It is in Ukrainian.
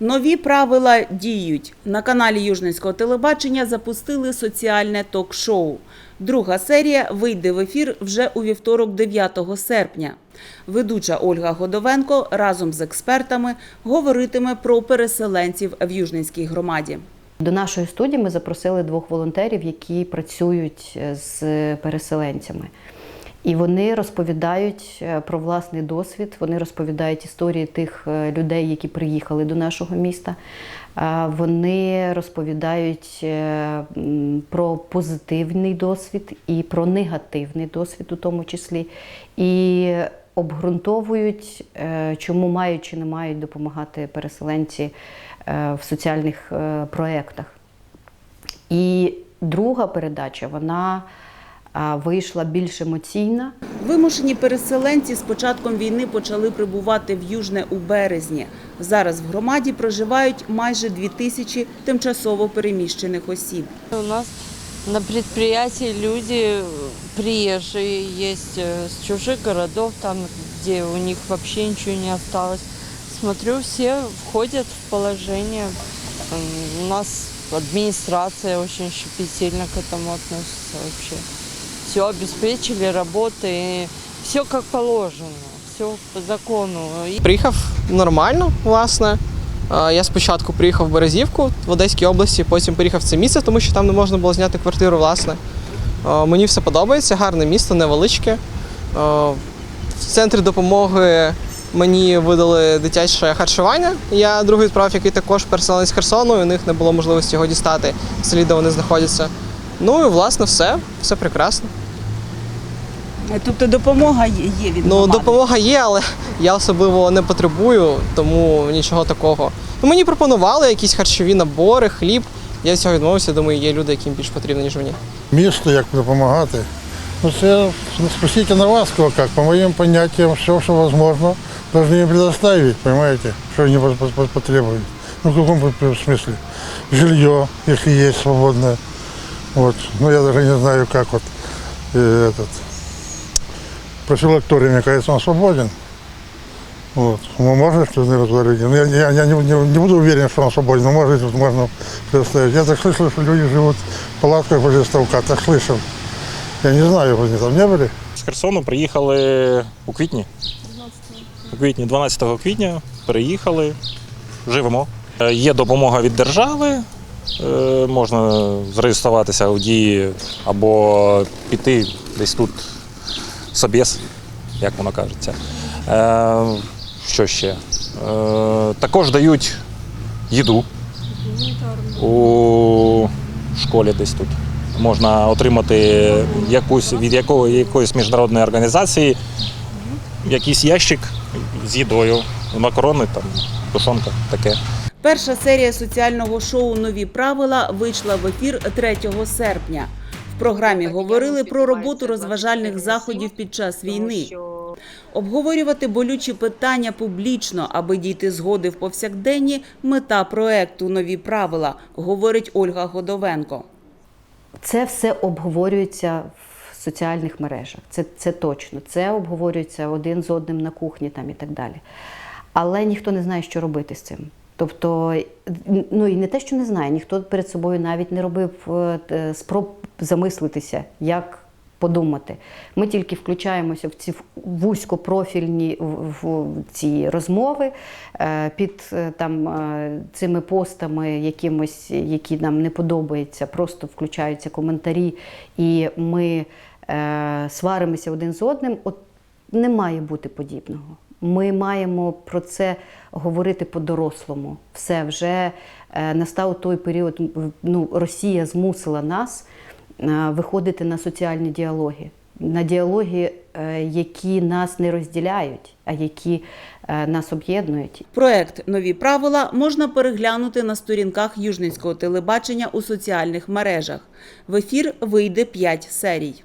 Нові правила діють. На каналі Южницького телебачення запустили соціальне ток-шоу. Друга серія вийде в ефір вже у вівторок, 9 серпня. Ведуча Ольга Годовенко разом з експертами говоритиме про переселенців в Южницькій громаді. До нашої студії ми запросили двох волонтерів, які працюють е, з переселенцями. І вони розповідають е, про власний досвід, вони розповідають історії тих е, людей, які приїхали до нашого міста. Вони розповідають е, про позитивний досвід і про негативний досвід, у тому числі, і обґрунтовують, е, чому мають чи не мають допомагати переселенці е, в соціальних е, проєктах. І друга передача вона вийшла більш емоційна. Вимушені переселенці з початком війни почали прибувати в Южне у березні. Зараз в громаді проживають майже дві тисячі тимчасово переміщених осіб. У нас на предприятии люди э, приезжие есть э, с чужих городов, там, где у них вообще ничего не осталось. Смотрю, все входят в положение. М, У нас администрация очень щепетильно к этому относится вообще. Все обеспечили, работы, все как положено, все по закону. Приїхав нормально, власне. Я спочатку приїхав в Березівку в Одеській області, потім приїхав в це місце, тому що там не можна було зняти квартиру, власне. Мені все подобається, гарне місто, невеличке. В центрі допомоги мені видали дитяче харчування. Я другий відправ, який також переселенець з Херсону, і у них не було можливості його дістати в селі, де вони знаходяться. Ну і власне все, все прекрасно. Тобто допомога є від Ну, допомога є, але я особливо не потребую, тому нічого такого. Ну, мені пропонували якісь харчові набори, хліб. Я цього відмовився, думаю, є люди, яким більш потрібно, ніж мені. місту, як допомагати. Ну, це спросите на вас, кого как. По моим понятиям, все, что возможно, должны им предоставить, понимаете, что они пос- пос- пос- потребуют. Ну, в каком п- смысле? Жилье, если есть свободное. Вот. Ну, я даже не знаю, как вот э, этот профилакторий, мне кажется, он свободен. Вот. Ну, можно что-то туда Ну, я, я, я не, не- не буду уверен, что он свободен, но может, тут можно предоставить. Я так слышал, что люди живут в палатках возле ставка, так слышал. Я не знаю, они там не были. З Херсону приїхали у квітні. У квітні, 12 квітня приїхали, живемо. Е, Є допомога від держави, е, можна зареєструватися у дії або піти десь тут собєс, як воно кажеться. Е, Що ще? Е, Також дають їду у школі десь тут. Можна отримати якусь від якого, якоїсь міжнародної організації якийсь ящик з їдою, макарони, там, тушонка, таке. Перша серія соціального шоу Нові правила вийшла в ефір 3 серпня. В програмі говорили про роботу розважальних заходів під час війни. Обговорювати болючі питання публічно, аби дійти згоди в повсякденні – мета проекту Нові правила, говорить Ольга Годовенко. Це все обговорюється в соціальних мережах. Це, це точно. Це обговорюється один з одним на кухні там і так далі. Але ніхто не знає, що робити з цим. Тобто, ну і не те, що не знає, ніхто перед собою навіть не робив е, спроб замислитися, як подумати. Ми тільки включаємося в ці вузькопрофільні в- ці розмови е, під е, там цими постами, якимось, які нам не подобаються, просто включаються коментарі, і ми сваримося один з одним. От не має бути подібного. Ми маємо про це говорити по-дорослому. Все вже е, настав той період. Ну, Росія змусила нас е, виходити на соціальні діалоги, на діалоги, е, які нас не розділяють, а які нас об'єднують. Проект Нові правила можна переглянути на сторінках Южницького телебачення у соціальних мережах. В ефір вийде 5 серій.